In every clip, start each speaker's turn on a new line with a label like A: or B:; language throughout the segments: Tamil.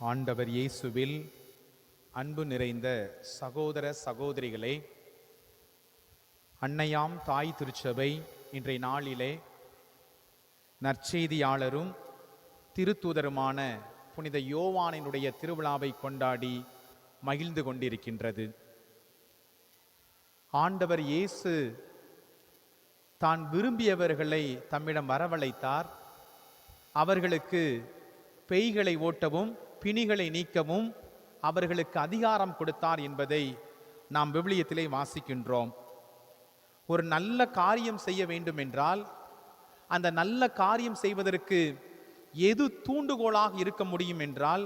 A: ஆண்டவர் இயேசுவில் அன்பு நிறைந்த சகோதர சகோதரிகளே அன்னையாம் தாய் திருச்சபை இன்றைய நாளிலே நற்செய்தியாளரும் திருத்தூதருமான புனித யோவானினுடைய திருவிழாவை கொண்டாடி மகிழ்ந்து கொண்டிருக்கின்றது. ஆண்டவர் இயேசு தான் விரும்பியவர்களை தம்மிடம் வரவழைத்தார். அவர்களுக்கு பேய்களை ஓட்டவும் பிணிகளை நீக்கவும் அவர்களுக்கு அதிகாரம் கொடுத்தார் என்பதை நாம் விவிலியத்திலே வாசிக்கின்றோம். ஒரு நல்ல காரியம் செய்ய வேண்டும் என்றால் அந்த நல்ல காரியம் செய்வதற்கு எது தூண்டுகோலாக இருக்க முடியும் என்றால்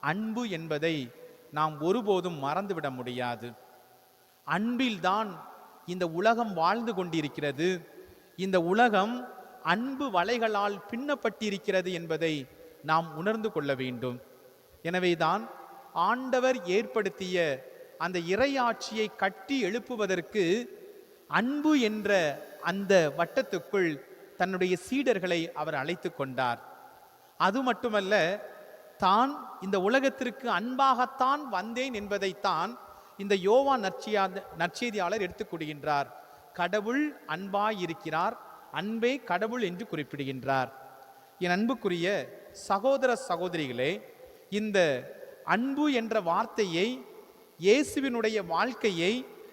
A: அன்பு என்பதை நாம் ஒருபோதும் மறந்துவிட முடியாது. அன்பில்தான் இந்த உலகம் வாழ்ந்து கொண்டிருக்கிறது. இந்த உலகம் அன்பு வலைகளால் பின்னப்பட்டிருக்கிறது என்பதை நாம் உணர்ந்து கொள்ள வேண்டும். எனவேதான் ஆண்டவர் ஏற்படுத்திய அந்த இறையாட்சியை கட்டி எழுப்புவதற்கு அன்பு என்ற அந்த வட்டத்துக்குள் தன்னுடைய சீடர்களை அவர் அழைத்து கொண்டார். அது மட்டுமல்ல தான் இந்த உலகத்திற்கு அன்பாகத்தான் வந்தேன் என்பதைத்தான் இந்த யோவா நற்சியா நற்செய்தியாளர் எடுத்துக்கொடுகின்றார் கடவுள் அன்பாயிருக்கிறார் அன்பே கடவுள் என்று குறிப்பிடுகின்றார். என் அன்புக்குரிய சகோதர சகோதரிகளே இந்த அன்பு என்ற வார்த்தையை இயேசுவினுடைய வாழ்க்கையை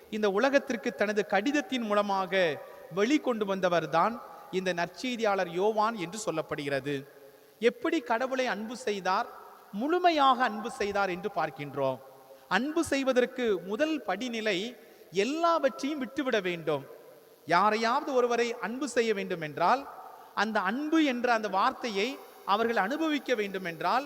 A: இந்த உலகத்திற்கு தனது கடிதத்தின் மூலமாக வெளிக்கொண்டு வந்தவர்தான் இந்த நற்செய்தியாளர் யோவான் என்று சொல்லப்படுகிறது. எப்படி கடவுளை அன்பு செய்தார்? முழுமையாக அன்பு செய்தார் என்று பார்க்கின்றோம். அன்பு செய்வதற்கு முதல் படிநிலை எல்லாவற்றையும் விட்டுவிட வேண்டும். யாரையாவது ஒருவரை அன்பு செய்ய வேண்டும் என்றால் அந்த அன்பு என்ற அந்த வார்த்தையை அவர்கள் அனுபவிக்க வேண்டும் என்றால்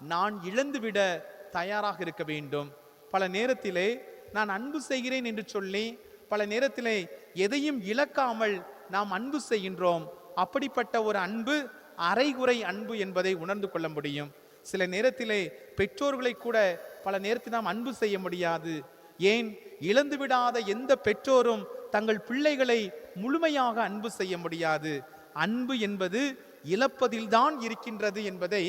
A: நான் இழந்துவிட தயாராக இருக்க வேண்டும். பல நேரத்திலே நான் அன்பு செய்கிறேன் என்று சொல்லி பல நேரத்திலே எதையும் இழக்காமல் நாம் அன்பு செய்கின்றோம். அப்படிப்பட்ட ஒரு அன்பு அரைகுறை அன்பு என்பதை உணர்ந்து கொள்ள முடியும். சில நேரத்திலே பெற்றோர்களை கூட பல நேரத்தில் நாம் அன்பு செய்ய முடியாது. ஏன்? இழந்து விடாத எந்த பெற்றோரும் தங்கள் பிள்ளைகளை முழுமையாக அன்பு செய்ய முடியாது. அன்பு என்பது இழப்பதில்தான் இருக்கின்றது என்பதை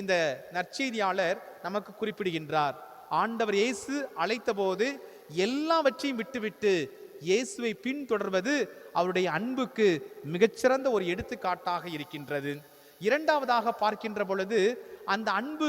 A: இந்த நற்செய்தியாளர் நமக்கு குறிப்பிடுகின்றார். ஆண்டவர் இயேசு அழைத்தபோது எல்லாவற்றையும் விட்டுவிட்டு இயேசுவை பின்தொடர்வது அவருடைய அன்புக்கு மிகச்சிறந்த ஒரு எடுத்துக்காட்டாக இருக்கின்றது. இரண்டாவதாக பார்க்கின்ற பொழுது அந்த அன்பு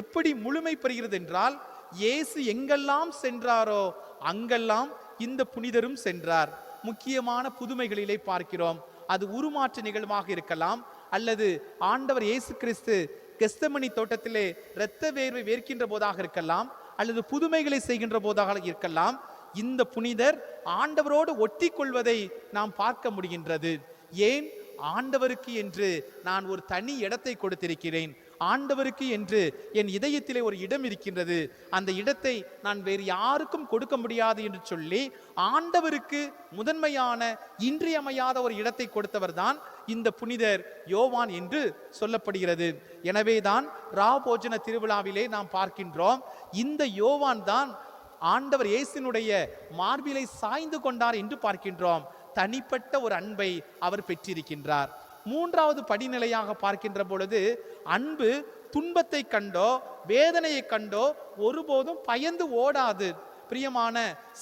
A: எப்படி முழுமை பெறுகிறது என்றால் இயேசு எங்கெல்லாம் சென்றாரோ அங்கெல்லாம் இந்த புனிதரும் சென்றார். முக்கியமான புதுமைகளிலே பார்க்கிறோம். அது உருமாற்ற நிகழ்வாக இருக்கலாம் அல்லது ஆண்டவர் இயேசு கிறிஸ்து கெஸ்தமணி தோட்டத்திலே இரத்த வேர்வை வேர்க்கின்ற போதாக இருக்கலாம் அல்லது புதுமைகளை செய்கின்ற போதாக இருக்கலாம் இந்த புனிதர் ஆண்டவரோடு ஒட்டி கொள்வதை நாம் பார்க்க முடிகின்றது. ஏன்? ஆண்டவருக்கு என்று நான் ஒரு தனி இடத்தை கொடுத்திருக்கிறேன். ஆண்டவருக்கு என்று என் இதயத்திலே ஒரு இடம் இருக்கின்றது. அந்த இடத்தை நான் வேறு யாருக்கும் கொடுக்க முடியாது என்று சொல்லி ஆண்டவருக்கு முதன்மையான இன்றியமையாத ஒரு இடத்தை கொடுத்தவர்தான் இந்த புனிதர் யோவான் என்று சொல்லப்படுகிறது. எனவேதான் ராபோஜன திருவிழாவிலே நாம் பார்க்கின்றோம். இந்த யோவான் தான் ஆண்டவர் இயேசுனுடைய மார்பிலை சாய்ந்து கொண்டார் என்று பார்க்கின்றோம். தனிப்பட்ட ஒரு அன்பை அவர் பெற்றிருக்கின்றார். மூன்றாவது படிநிலையாக பார்க்கின்ற பொழுது அன்பு துன்பத்தை கண்டோ வேதனையை கண்டோ ஒருபோதும் பயந்து ஓடாது. பிரியமான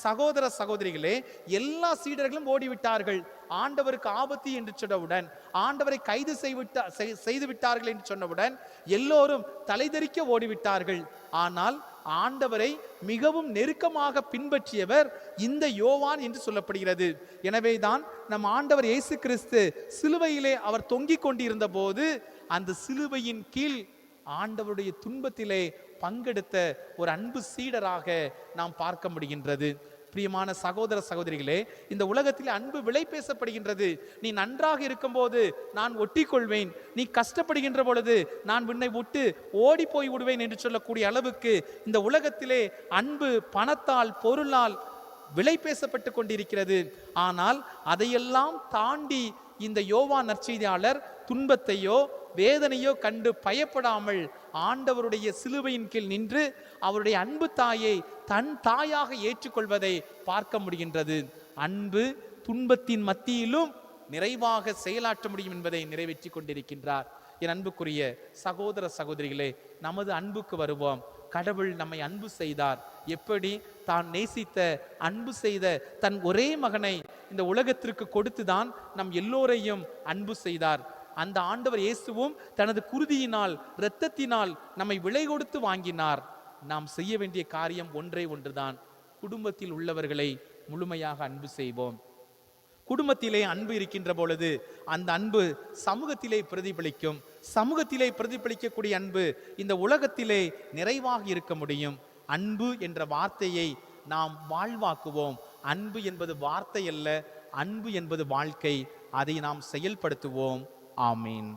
A: சகோதர சகோதரிகளே எல்லா சீடர்களும் ஓடிவிட்டார்கள். ஆண்டவருக்கு ஆபத்து என்று சொன்னவுடன் ஆண்டவரை கைது செய்விட்ட செய்து விட்டார்கள் என்று சொன்னவுடன் எல்லோரும் தலைதெறிக்க ஓடிவிட்டார்கள். ஆனால் ஆண்டவரை மிகவும் நெருக்கமாக பின்பற்றியவர் இந்த யோவான் என்று சொல்லப்படுகிறது. எனவேதான் நம் ஆண்டவர் இயேசு கிறிஸ்து சிலுவையிலே அவர் தொங்கிக் கொண்டிருந்த போது அந்த சிலுவையின் கீழ் ஆண்டவருடைய துன்பத்திலே பங்கெடுத்த ஒரு அன்பு சீடராக நாம் பார்க்க முடிகின்றது. பிரியமான சகோதர சகோதரிகளே இந்த உலகத்தில் அன்பு விலை பேசப்படுகின்றது. நீ நன்றாக இருக்கும்போது நான் ஒட்டி கொள்வேன் நீ கஷ்டப்படுகின்ற பொழுது நான் உன்னை விட்டு ஓடி போய் விடுவேன் என்று சொல்லக்கூடிய அளவுக்கு இந்த உலகத்திலே அன்பு பணத்தால் பொருளால் விலை பேசப்பட்டு கொண்டிருக்கிறது. ஆனால் அதையெல்லாம் தாண்டி இந்த யோவா நற்செய்தியாளர் துன்பத்தையோ வேதனையோ கண்டு பயப்படாமல் ஆண்டவருடைய சிலுவையின் கீழ் நின்று அவருடைய அன்பு தாயை தன் தாயாக ஏற்றுக்கொள்வதை பார்க்க முடிகின்றது. அன்பு துன்பத்தின் மத்தியிலும் நிறைவாக செயலாற்ற முடியும் என்பதை நிறைவேற்றி கொண்டிருக்கின்றார். என் அன்புக்குரிய சகோதர சகோதரிகளே நமது அன்புக்கு வருவோம். கடவுள் நம்மை அன்பு செய்தார். எப்படி? தான் நேசித்த அன்பு செய்த தன் ஒரே மகனை இந்த உலகத்திற்கு கொடுத்துதான் நம் எல்லோரையும் அன்பு செய்தார். அந்த ஆண்டவர் இயேசுவும் தனது குருதியினால் இரத்தத்தினால் நம்மை விலை கொடுத்து வாங்கினார். நாம் செய்ய வேண்டிய காரியம் ஒன்றே ஒன்றுதான். குடும்பத்தில் உள்ளவர்களை முழுமையாக அன்பு செய்வோம். குடும்பத்திலே அன்பு இருக்கின்ற பொழுது அந்த அன்பு சமூகத்திலே பிரதிபலிக்கும். சமூகத்திலே பிரதிபலிக்கக்கூடிய அன்பு இந்த உலகத்திலே நிறைவாக இருக்க முடியும். அன்பு என்ற வார்த்தையை நாம் வாழ்வாக்குவோம். அன்பு என்பது வார்த்தை அல்ல அன்பு என்பது வாழ்க்கை. அதை நாம் செயல்படுத்துவோம். ஆமீன்.